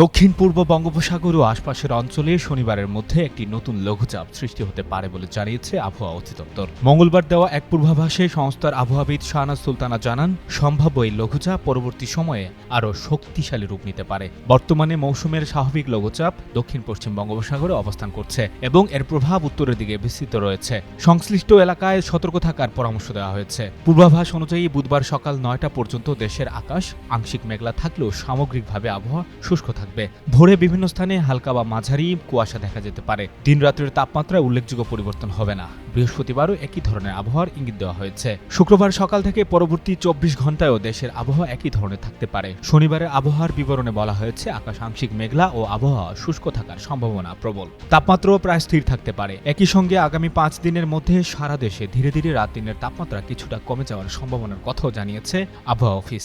দক্ষিণ পূর্ব বঙ্গোপসাগর ও আশপাশের অঞ্চলে শনিবারের মধ্যে একটি নতুন লঘুচাপ সৃষ্টি হতে পারে বলে জানিয়েছে আবহাওয়া অধিদপ্তর। মঙ্গলবার দেওয়া এক পূর্বাভাসে সংস্থার আবহাওয়াবিদ শাহনাজ সুলতানা জানান, সম্ভাব্য এই লঘুচাপ পরবর্তী সময়ে আরও শক্তিশালী রূপ নিতে পারে। বর্তমানে মৌসুমের স্বাভাবিক লঘুচাপ দক্ষিণ পশ্চিম বঙ্গোপসাগরে অবস্থান করছে এবং এর প্রভাব উত্তরের দিকে বিস্তৃত রয়েছে। সংশ্লিষ্ট এলাকায় সতর্ক থাকার পরামর্শ দেওয়া হয়েছে। পূর্বাভাস অনুযায়ী বুধবার সকাল নয়টা পর্যন্ত দেশের আকাশ আংশিক মেঘলা থাকলেও সামগ্রিকভাবে আবহাওয়া শুষ্ক থাকবে। ভোরে বিভিন্ন স্থানে হালকা বা মাঝারি কুয়াশা দেখা যেতে পারে। দিনরাত্রির তাপমাত্রায় উল্লেখযোগ্য পরিবর্তন হবে না। বৃহস্পতিবারও একই ধরনের আবহাওয়ার ইঙ্গিত দেওয়া হয়েছে। শুক্রবার সকাল থেকে পরবর্তী চব্বিশ ঘন্টায়ও দেশের আবহাওয়া একই ধরনের থাকতে পারে। শনিবারের আবহাওয়ার বিবরণে বলা হয়েছে আকাশ আংশিক মেঘলা ও আবহাওয়া শুষ্ক থাকার সম্ভাবনা প্রবল। তাপমাত্রাও প্রায় স্থির থাকতে পারে। একই সঙ্গে আগামী পাঁচ দিনের মধ্যে সারা দেশে ধীরে ধীরে রাত দিনের তাপমাত্রা কিছুটা কমে যাওয়ার সম্ভাবনার কথাও জানিয়েছে আবহাওয়া অফিস।